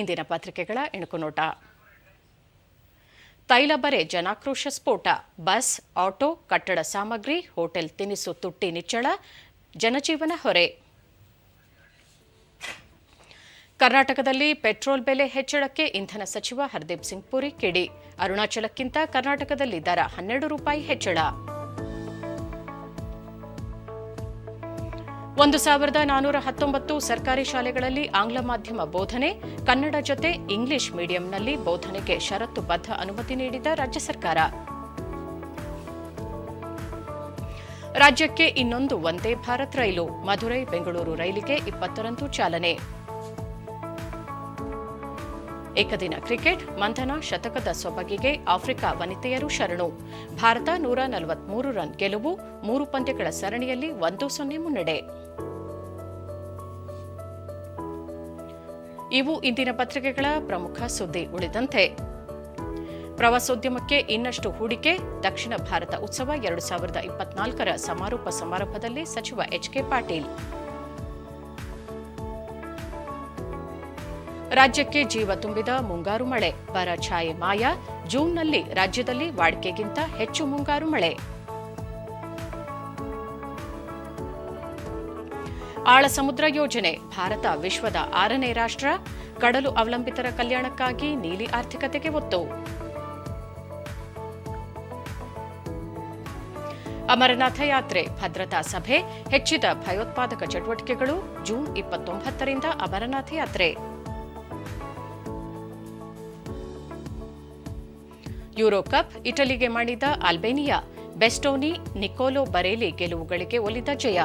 ಇಂದಿನ ಪತ್ರಿಕೆಗಳ ಇಣುಕುನೋಟ ತೈಲ ಬರೆ ಜನಾಕ್ರೋಶ ಸ್ಫೋಟ, ಬಸ್, ಆಟೋ, ಕಟ್ಟಡ ಸಾಮಗ್ರಿ, ಹೋಟೆಲ್ ತಿನಿಸು ತುಟ್ಟಿ ನಿಚ್ಚಳ, ಜನಜೀವನ ಹೊರೆ. ಕರ್ನಾಟಕದಲ್ಲಿ ಪೆಟ್ರೋಲ್ ಬೆಲೆ ಹೆಚ್ಚಳಕ್ಕೆ ಇಂಧನ ಸಚಿವ ಹರ್ದೀಪ್ ಸಿಂಗ್ ಪುರಿ ಕಿಡಿ. ಅರುಣಾಚಲಕ್ಕಿಂತ ಕರ್ನಾಟಕದಲ್ಲಿ ದರ ಹನ್ನೆರಡು ರೂಪಾಯಿ ಹೆಚ್ಚಳ. ಒಂದು ಸಾವಿರದ ನಾನೂರ ಹತ್ತೊಂಬತ್ತು ಸರ್ಕಾರಿ ಶಾಲೆಗಳಲ್ಲಿ ಆಂಗ್ಲ ಮಾಧ್ಯಮ ಬೋಧನೆ, ಕನ್ನಡ ಜೊತೆ ಇಂಗ್ಲಿಷ್ ಮೀಡಿಯಂನಲ್ಲಿ ಬೋಧನೆಗೆ ಷರತ್ತುಬದ್ಧ ಅನುಮತಿ ನೀಡಿದ ರಾಜ್ಯ ಸರ್ಕಾರ. ರಾಜ್ಯಕ್ಕೆ ಇನ್ನೊಂದು ವಂದೇ ಭಾರತ್ ರೈಲು, ಮಧುರೈ, ಬೆಂಗಳೂರು ರೈಲಿಗೆ ಇಪ್ಪತ್ತರಂದು ಚಾಲನೆ. ಏಕದಿನ ಕ್ರಿಕೆಟ್, ಮಂಥನ ಶತಕದ ಸೊಬಗಿಗೆ ಆಫ್ರಿಕಾ ವನಿತೆಯರು ಶರಣು. ಭಾರತ ನೂರ ನಲವತ್ಮೂರು ರನ್ ಗೆಲುವು, ಮೂರು ಪಂದ್ಯಗಳ ಸರಣಿಯಲ್ಲಿ ಒಂದು ಸೊನ್ನೆ ಮುನ್ನಡೆ. ಇವು ಇಂದಿನ ಪತ್ರಿಕೆಗಳ ಪ್ರಮುಖ ಸುದ್ದಿ ಉಳಿದಂತೆ. ಪ್ರವಾಸೋದ್ಯಮಕ್ಕೆ ಇನ್ನಷ್ಟು ಹೂಡಿಕೆ, ದಕ್ಷಿಣ ಭಾರತ ಉತ್ಸವ ಎರಡು ಸಾವಿರದ ಇಪ್ಪತ್ನಾಲ್ಕರ ಸಮಾರೋಪ ಸಮಾರಂಭದಲ್ಲಿ ಸಚಿವ ಎಚ್ಕೆ ಪಾಟೀಲ್. ರಾಜ್ಯಕ್ಕೆ ಜೀವ ತುಂಬಿದ ಮುಂಗಾರು ಮಳೆ, ಬರ ಛಾಯೆ ಮಾಯ, ಜೂನ್ನಲ್ಲಿ ರಾಜ್ಯದಲ್ಲಿ ವಾಡಿಕೆಗಿಂತ ಹೆಚ್ಚು ಮುಂಗಾರು ಮಳೆ. ಆಳ ಸಮುದ್ರ ಯೋಜನೆ, ಭಾರತ ವಿಶ್ವದ ಆರನೇ ರಾಷ್ಟ್ರ, ಕಡಲು ಅವಲಂಬಿತರ ಕಲ್ಯಾಣಕ್ಕಾಗಿ ನೀಲಿ ಆರ್ಥಿಕತೆಗೆ ಒತ್ತು. ಅಮರನಾಥ ಯಾತ್ರೆ, ಭದ್ರತಾ ಸಭೆ, ಹೆಚ್ಚಿದ ಭಯೋತ್ಪಾದಕ ಚಟುವಟಿಕೆಗಳು, ಜೂನ್ ಇಪ್ಪತ್ತೊಂಬತ್ತರಿಂದ ಅಮರನಾಥ ಯಾತ್ರೆ. ಯುರೋ ಕಪ್ ಇಟಲಿಗೆ ಮಾಡಿದ ಅಲ್ಬೇನಿಯಾ, ಬೆಸ್ಟೋನಿ, ನಿಕೋಲೋ ಬರೇಲಿ ಗೆಲುವುಗಳಿಗೆ ಒಲಿದ ಜಯ.